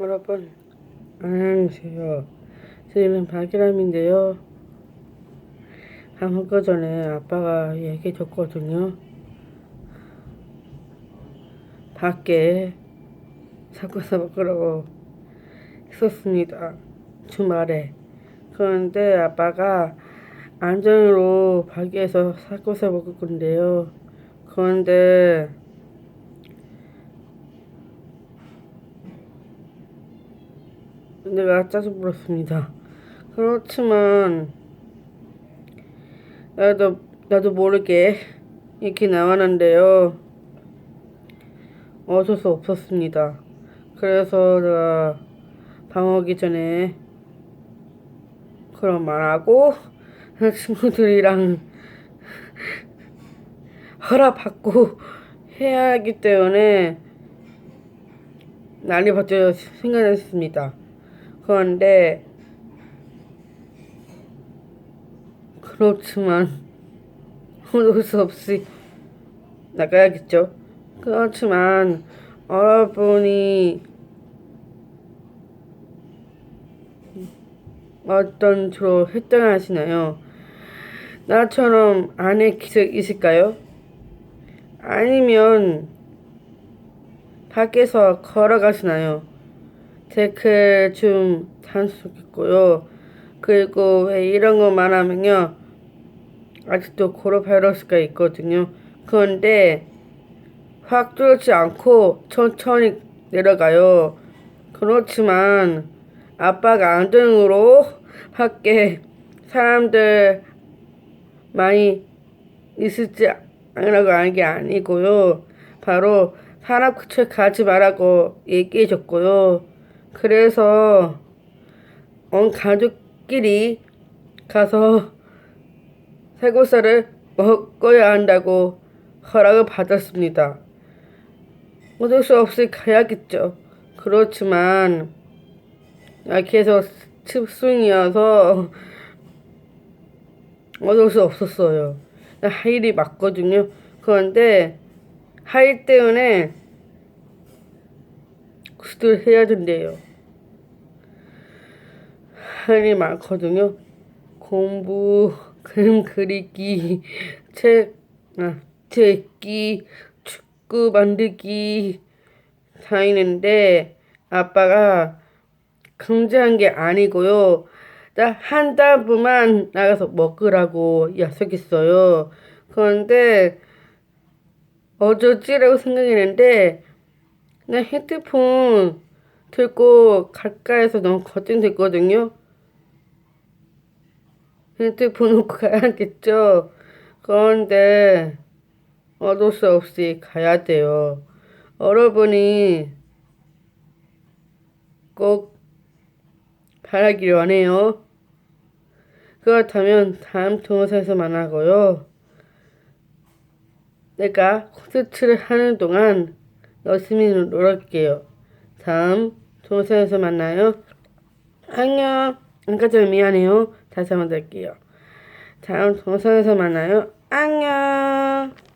여러분 안녕하세요. 저희는 박이람인데요. 밥 먹기 전에 아빠가 얘기해 줬거든요. 밖에 사과사 먹으라고 했었습니다. 주말에. 그런데 아빠가 안전으로 밖에서 사과사 먹을 건데요. 그런데 내가 짜증 부렸습니다. 그렇지만 나도 나도 모르게 이렇게 나왔는데요. 어쩔 수 없었습니다. 그래서 밥 먹기 전에 그런 말하고 친구들이랑 허락받고 해야 하기 때문에 난리 벌써 생각났습니다. 그런데 그렇지만 어쩔 수 없이 나가야겠죠. 그렇지만 여러분이 어떤 주로 활동하시나요? 나처럼 기색 있을까요? 아니면 밖에서 걸어가시나요? 댓글 좀 단속했고요. 그리고 왜 이런 거 말하면요. 아직도 코로나 바이러스가 있거든요. 그런데 확 뚫지 않고 천천히 내려가요. 그렇지만 아빠가 안전으로 밖에 사람들 많이 있을지 않으라고 하는 게 아니고요. 바로 사람 그쳐 가지 말라고 얘기해 줬고요. 그래서 온 가족끼리 가서 새고살을 먹어야 한다고 허락을 받았습니다. 어쩔 수 없이 가야겠죠. 그렇지만 아, 계속 습승이어서 어쩔 수 없었어요. 하일이 맞거든요. 그런데 하일 때문에 구슬 해야 된대요. 할일이 많거든요. 공부, 그림 그리기, 책, 아, 책기, 축구 만들기 다 있는데 아빠가 강제한 게 아니고요. 한 달분만 나가서 먹으라고 약속했어요. 그런데 어쩌지라고 생각했는데 나 핸드폰 들고 가까이서 너무 걱정됐거든요. 핸드폰 놓고 가야겠죠. 그런데 어쩔 수 없이 가야 돼요. 여러분이 꼭 바라기를 원해요. 그렇다면 다음 동영상에서 만나고요. 내가 콘서트를 하는 동안 열심히 놀았게요. 다음 동영상에서 만나요. 안녕. 안까지 미안해요. 다시 한번 드릴게요. 다음 동영상에서 만나요. 안녕.